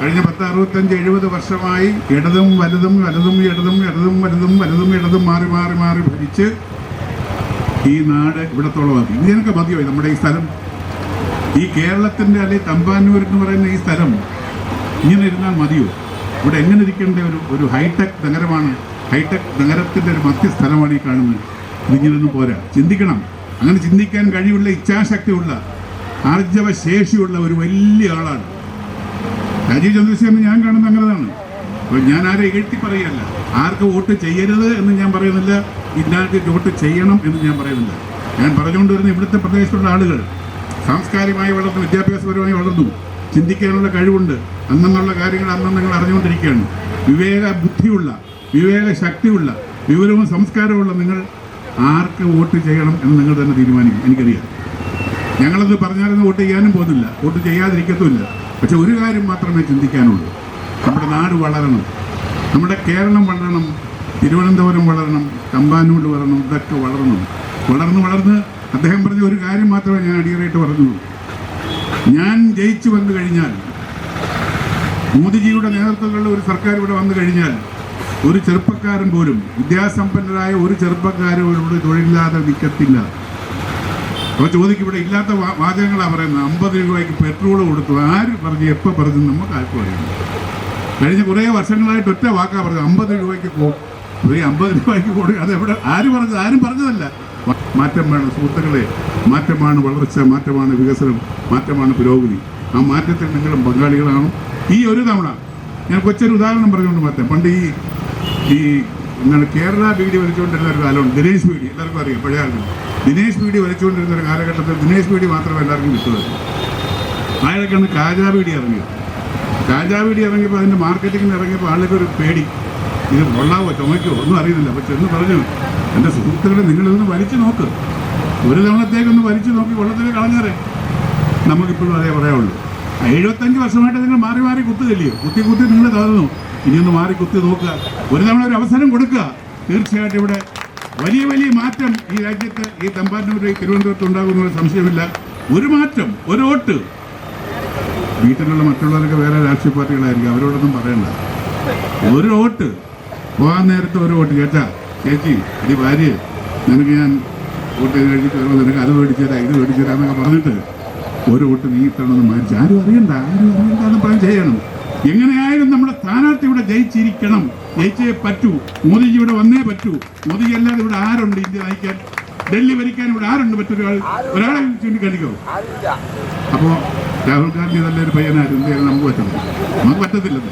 കഴിഞ്ഞ പത്ത് അറുപത്തഞ്ച് എഴുപത് വർഷമായി ഇടതും വലുതും വലുതും ഇടതും ഇടതും വലുതും വലുതും ഇടതും മാറി മാറി മാറി ഭരിച്ച് ഈ നാട് ഇവിടത്തോളമാക്കി. ഇതിനൊക്കെ മതിയോ നമ്മുടെ ഈ സ്ഥലം ഈ കേരളത്തിന്റെ അല്ലെ തമ്പാനൂർ എന്ന് പറയുന്ന ഈ സ്ഥലം ഇങ്ങനെ ഇരുന്നാൽ മതിയോ? ഇവിടെ എങ്ങനെ ഇരിക്കേണ്ട ഒരു ഒരു ഹൈടെക് നഗരമാണ് ഹൈടെക് നഗരത്തിന്റെ ഒരു മധ്യസ്ഥലമാണ് ഈ കാണുന്നത്. ഇതിങ്ങനൊന്നും പോരാ. ചിന്തിക്കണം. അങ്ങനെ ചിന്തിക്കാൻ കഴിവുള്ള ഇച്ഛാശക്തിയുള്ള ആർജവ ശേഷിയുള്ള ഒരു വലിയ ആളാണ്. രാജീവ് ചന്ദ്രശേഖരൻ ഞാൻ കാണുന്ന അങ്ങനെതാണ്. അപ്പോൾ ഞാൻ ആരെ എഴുത്തി പറയല്ല. ആർക്ക് വോട്ട് ചെയ്യരുത് എന്ന് ഞാൻ പറയുന്നില്ല. ഇന്നാൾക്ക് വോട്ട് ചെയ്യണം എന്ന് ഞാൻ പറയുന്നില്ല. ഞാൻ പറഞ്ഞുകൊണ്ട് വരുന്ന ഇവിടുത്തെ പ്രദേശത്തുള്ള ആളുകൾ സാംസ്കാരികമായി വളർന്നു വിദ്യാഭ്യാസപരമായി വളർന്നു ചിന്തിക്കാനുള്ള കഴിവുണ്ട് അന്നെന്നുള്ള കാര്യങ്ങൾ അന്ന് നിങ്ങൾ അറിഞ്ഞുകൊണ്ടിരിക്കുകയാണ്. വിവേക ബുദ്ധിയുള്ള വിവേക ശക്തിയുള്ള വിവരവും സംസ്കാരമുള്ള നിങ്ങൾ ആർക്ക് വോട്ട് ചെയ്യണം എന്ന് നിങ്ങൾ തന്നെ തീരുമാനിക്കും എനിക്കറിയാം. ഞങ്ങളത് പറഞ്ഞാലൊന്നും വോട്ട് ചെയ്യാനും പോകുന്നില്ല. വോട്ട് ചെയ്യാതിരിക്കത്തുമില്ല. പക്ഷെ ഒരു കാര്യം മാത്രമേ ചിന്തിക്കാനുള്ളൂ. നമ്മുടെ നാട് വളരണം. നമ്മുടെ കേരളം വളരണം തിരുവനന്തപുരം വളരണം തമ്പാനൂർ വളരണം ഇതൊക്കെ വളരണം വളർന്ന് വളർന്ന് അദ്ദേഹം പറഞ്ഞ ഒരു കാര്യം മാത്രമേ ഞാൻ അടിയറായിട്ട് പറഞ്ഞുള്ളൂ. ഞാൻ ജയിച്ചു വന്നു കഴിഞ്ഞാൽ മോദിജിയുടെ നേതൃത്വത്തിലുള്ള ഒരു സർക്കാർ ഇവിടെ വന്നു കഴിഞ്ഞാൽ ഒരു ചെറുപ്പക്കാരൻ പോലും വിദ്യാസമ്പന്നരായ ഒരു ചെറുപ്പക്കാരും ഇവിടെ തൊഴിലില്ലാതെ നിൽക്കത്തില്ല. അപ്പോൾ ചോദിക്കും ഇവിടെ ഇല്ലാത്ത വാചകങ്ങളാണ് പറയുന്നത്. അമ്പത് രൂപയ്ക്ക് പെട്രോൾ കൊടുത്തു. ആര് പറഞ്ഞു എപ്പോൾ പറഞ്ഞു നമുക്ക് ആർക്കും അറിയുന്നു കഴിഞ്ഞ കുറേ വർഷങ്ങളായിട്ട് ഒറ്റ വാക്കാ പറഞ്ഞത്. അമ്പത് രൂപയ്ക്ക് ഒരു അമ്പത് രൂപയ്ക്ക് കൊടുക്കുക. അത് എവിടെ ആര് പറഞ്ഞത്? ആരും പറഞ്ഞതല്ല. മാ- മാറ്റം വേണം സുഹൃത്തുക്കളെ. മാറ്റമാണ് വളർച്ച മാറ്റമാണ് വികസനം മാറ്റമാണ് പുരോഗതി. ആ മാറ്റത്തിൽ നിങ്ങളും പങ്കാളികളാണ് ഈ ഒരു തവണ ഞാൻ കൊച്ചൊരു ഉദാഹരണം പറഞ്ഞുകൊണ്ട് മാറ്റാം. പണ്ട് ഈ ഈ നിങ്ങൾ കേരള ബീഡി വലിച്ചുകൊണ്ടിരുന്ന ഒരു കാലമുണ്ട്. ദിനേശ് ബീഡി എല്ലാവർക്കും അറിയാം പഴയ ആളുകൾ. ദിനേശ് ബീഡി വലിച്ചുകൊണ്ടിരുന്ന ഒരു കാലഘട്ടത്തിൽ ദിനേശ് ബീഡി മാത്രമേ എല്ലാവർക്കും കിട്ടുള്ളൂ. അയാൾക്കാണ് കാജാ പീടി ഇറങ്ങിയത് കാജാ പീടി ഇറങ്ങിയപ്പോൾ അതിന്റെ മാർക്കറ്റിങ്ങിന് ഇറങ്ങിയപ്പോൾ ആളുകൾക്ക് ഒരു പേടി. ഇത് കൊള്ളാവോ? ചുമയ്ക്കോ? ഒന്നും അറിയുന്നില്ല. പക്ഷെ എന്ന് പറഞ്ഞു എന്റെ സുഹൃത്തുക്കളെ നിങ്ങളിതൊന്ന് വലിച്ചു നോക്ക്. ഒരു തവണത്തേക്കൊന്ന് വലിച്ചു നോക്കി വെള്ളത്തിൽ കളഞ്ഞേറെ നമുക്കിപ്പോഴും അതേ പറയാവുള്ളൂ എഴുപത്തഞ്ച് വർഷമായിട്ട് നിങ്ങൾ മാറി മാറി കുത്തുകയില്ലയോ കുത്തി കുത്തി നിങ്ങൾ തളർന്നു. ഇനിയൊന്ന് മാറി കുത്തി നോക്കുക. ഒരു തവണ ഒരു അവസരം കൊടുക്കുക. തീർച്ചയായിട്ടും ഇവിടെ വലിയ വലിയ മാറ്റം ഈ രാജ്യത്ത് ഈ തമ്പാനൂർ ഈ തിരുവനന്തപുരത്ത് ഉണ്ടാകുന്ന സംശയമില്ല ഒരു മാറ്റം ഒരു വോട്ട്. വീട്ടിലുള്ള മറ്റുള്ളവരൊക്കെ വേറെ രാഷ്ട്രീയ പാർട്ടികളായിരിക്കും അവരോടൊന്നും പറയണ്ട. ഒരു വോട്ട്. പോകാൻ നേരത്തെ ഒരു വോട്ട്. ചേട്ടാ ചേച്ചി ഇനി ഭാര്യ നിനക്ക് ഞാൻ വോട്ട് കഴിഞ്ഞിട്ട് വരുമ്പോൾ നിനക്ക് അത് മേടിച്ചേരാ ഇത് മേടിച്ചേരാ എന്നൊക്കെ പറഞ്ഞിട്ട് ഒരു വോട്ട് നീ ഇത്തണമെന്ന് മേടിച്ച് ആരും അറിയണ്ട ആരും അറിയണ്ട എന്ന് പറയാൻ ചെയ്യണം. എങ്ങനെയായാലും നമ്മുടെ സ്ഥാനാർത്ഥി ഇവിടെ ജയിച്ചിരിക്കണം. ജയിച്ചേ പറ്റൂ. മോദിജി ഇവിടെ വന്നേ പറ്റൂ. മോദിജി അല്ലാതെ ഇവിടെ ആരുണ്ട് ഇന്ത്യ നയിക്കാൻ? ഡൽഹി ഭരിക്കാൻ ഇവിടെ ആരുണ്ട് മറ്റൊരാൾ? ഒരാളെ ചൂണ്ടിക്കാണിക്കോ. അപ്പോൾ രാഹുൽ ഗാന്ധി നല്ലൊരു പയ്യനായിരുന്നു നമുക്ക് പറ്റുന്നത് നമുക്ക് പറ്റത്തില്ലത്